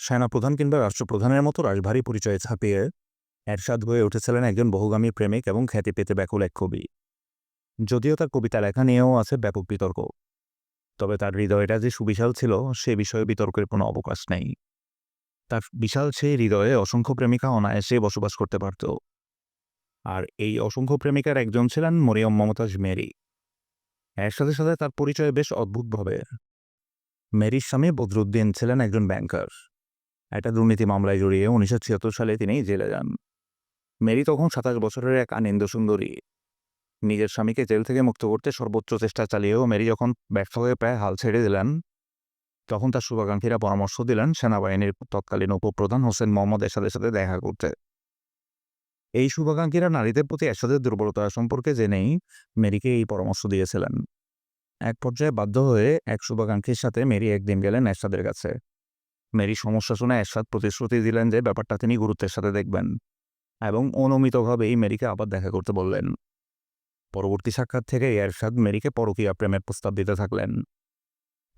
সেনাপ্রধান কিংবা রাষ্ট্রপ্রধানের মতো রাশভারী পরিচয়ে ছাপিয়ে এরশাদ হয়ে উঠেছিলেন একজন বহুগামী প্রেমিক এবং খ্যাতি পেতে ব্যাকুল এক কবি। যদিও তার কবিতা লেখা নিয়েও আছে ব্যাপক বিতর্ক। তবে তার হৃদয়টা যে সুবিশাল ছিল, সে বিষয়ে বিতর্কের কোনো অবকাশ নেই। তার বিশাল সেই হৃদয়ে অসংখ্য প্রেমিকা অনায়াসে বসবাস করতে পারত। আর এই অসংখ্য প্রেমিকার একজন ছিলেন মরিয়ম মমতাজ মেরি। এর সাথে সাথে তার পরিচয় বেশ অদ্ভুতভাবে। মেরির স্বামী বদরুদ্দিন ছিলেন একজন ব্যাংকার। একটা দুর্নীতি মামলায় জড়িয়ে উনিশশো ছিয়াত্তর সালে তিনি জেলে যান। মেরি তখন সাতাশ বছরের এক আনন্দ সুন্দরী। নিজের স্বামীকে জেল থেকে মুক্ত করতে সর্বোচ্চ চেষ্টা চালিয়েও মেরি যখন ব্যর্থ হয়ে প্রায় হাল ছেড়ে দিলেন, তখন তার শুভাকাঙ্ক্ষীরা পরামর্শ দিলেন সেনাবাহিনীর তৎকালীন উপপ্রধান হোসেন মোহাম্মদ এরশাদের সাথে দেখা করতে। এই শুভাকাঙ্ক্ষীরা নারীদের প্রতি এরশাদের দুর্বলতা সম্পর্কে জেনেই মেরিকে এই পরামর্শ দিয়েছিলেন। এক পর্যায়ে বাধ্য হয়ে এক শুভাকাঙ্ক্ষীর সাথে মেরি একদিন গেলেন এরশাদের কাছে। মেরি সমস্যা শুনে এরশাদ প্রতিশ্রুতি দিলেন যে ব্যাপারটা তিনি গুরুত্বের সাথে দেখবেন এবং অনুমিতভাবেই মেরিকে আবার দেখা করতে বললেন। পরবর্তী সাক্ষাৎ থেকে এরশাদ মেরিকে পরকীয়া প্রেমের প্রস্তাব দিতে থাকলেন।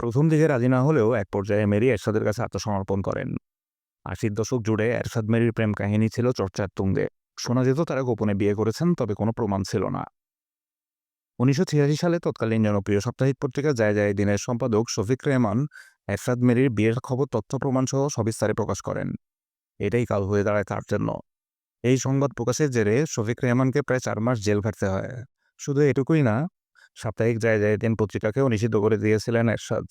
প্রথম দিকে রাজি না হলেও এক পর্যায়ে মেরি এরশাদের কাছে আত্মসমর্পণ করেন। আশির দশক জুড়ে এরশাদ মেরির প্রেম কাহিনী ছিল চর্চার তুঙ্গে। শোনা যেত তারা গোপনে বিয়ে করেছেন, তবে কোনো প্রমাণ ছিল না। উনিশশো ছিয়াশি সালে তৎকালীন জনপ্রিয় সাপ্তাহিক পত্রিকা যায় দিনের সম্পাদক শফিক রেহমান এরশাদ মেরির বিয়ের খবর, তথ্য প্রমাণ সহ সবিস্তারে প্রকাশ করেন। এটাই কাল হয়ে দাঁড়ায় তার জন্য। এই সংবাদ প্রকাশের জেরে শফিক রেহমানকে প্রায় চার মাস জেল খাটতে হয়। শুধু এটুকুই না, সাপ্তাহিক জায়গায় দিন পত্রিকাকেও নিষিদ্ধ করে দিয়েছিলেন এরশাদ।